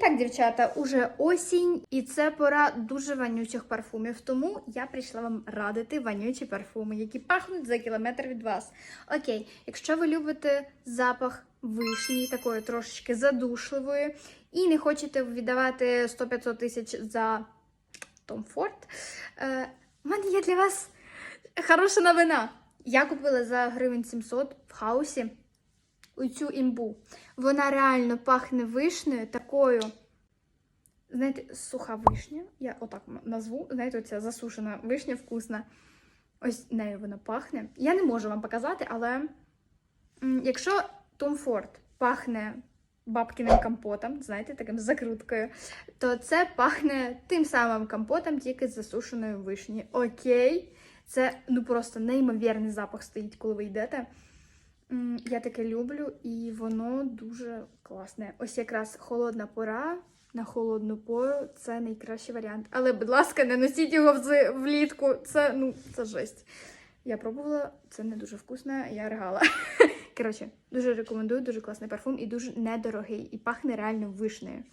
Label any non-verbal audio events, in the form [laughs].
так, дівчата, уже осінь, і це пора дуже вонючих парфумів. Тому я прийшла вам радити вонючі парфуми, які пахнуть за кілометр від вас. Окей, якщо ви любите запах вишні, такої трошечки задушливої, і не хочете віддавати 100-500 тисяч за Tom Ford, е, в мене є для вас хороша новина. Я купила за гривень 700 в хаусі оцю імбу. Вона реально пахне вишнею такою. Знаєте, суха вишня. Я отак назву. Знаєте, оця засушена вишня вкусна. Ось нею вона пахне. Я не можу вам показати, але якщо Ford пахне бабкиним компотом, знаєте, таким закруткою, то це пахне тим самим компотом, тільки з засушеної вишні. Окей. Це ну просто неймовірний запах стоїть, коли ви йдете. Я таке люблю, і воно дуже класне. Ось якраз холодна пора на холодну пору це найкращий варіант. Але, будь ласка, не носіть його влітку. Це ну це жесть. Я пробувала, це не дуже вкусно, я ригала. [laughs] Коротше, дуже рекомендую, дуже класний парфум і дуже недорогий. І пахне реально вишнею.